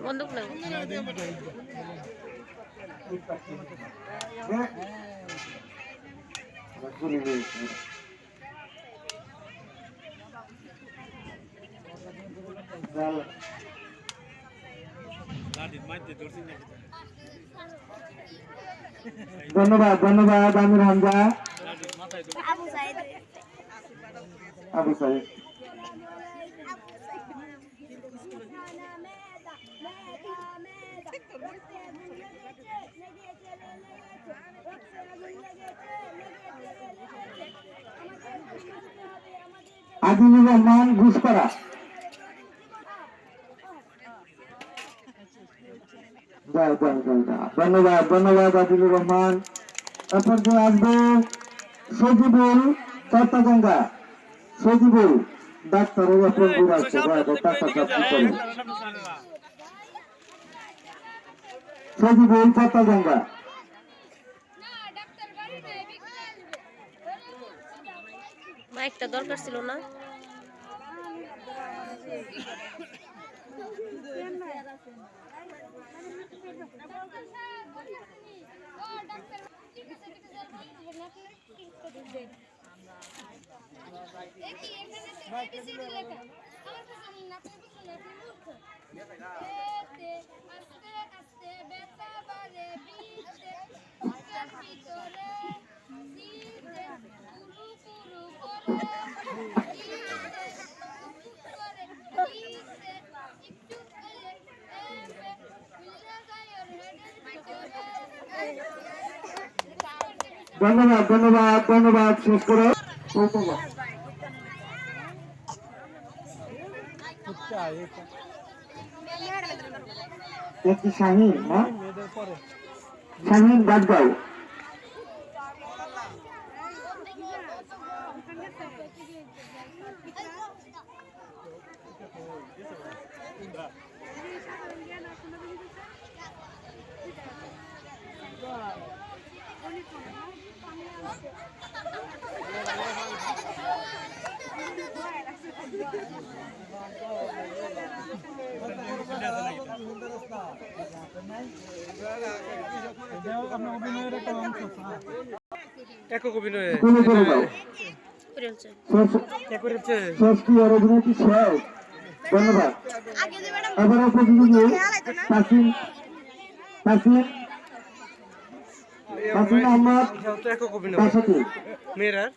বন্দুক ধন্যবাদ ধন্যবাদ আমির হামজা আবু সাইদ আবু সাইদ। আজিজুর রহমান ঘুষপাড়া ধন্যবাদ ধন্যবাদ আজিজুর রহমান। তারপর আসবে সজিবুল চট্টগঙ্গা সজিবুল ডাক্তারের আপনার গুণ আছে ডাক্তার চাকরি করে সজিবুল চট্টগঙ্গা মাইকটা দরকার ছিল না আস্তে আস্তে বেতা বারে ধন্যবাদ ধন্যবাদ ধন্যবাদ শেষ করে। ধন্যবাদ একটি শাহিন না শাহিন বাদগাঁও একক অভিনয়ে কোনো করে দাও করে হচ্ছে শেষ কে করেছে শেষ কি আর অভিনেত্রী শেষ ধন্যবাদ। আগে আহমদ মেয়েরার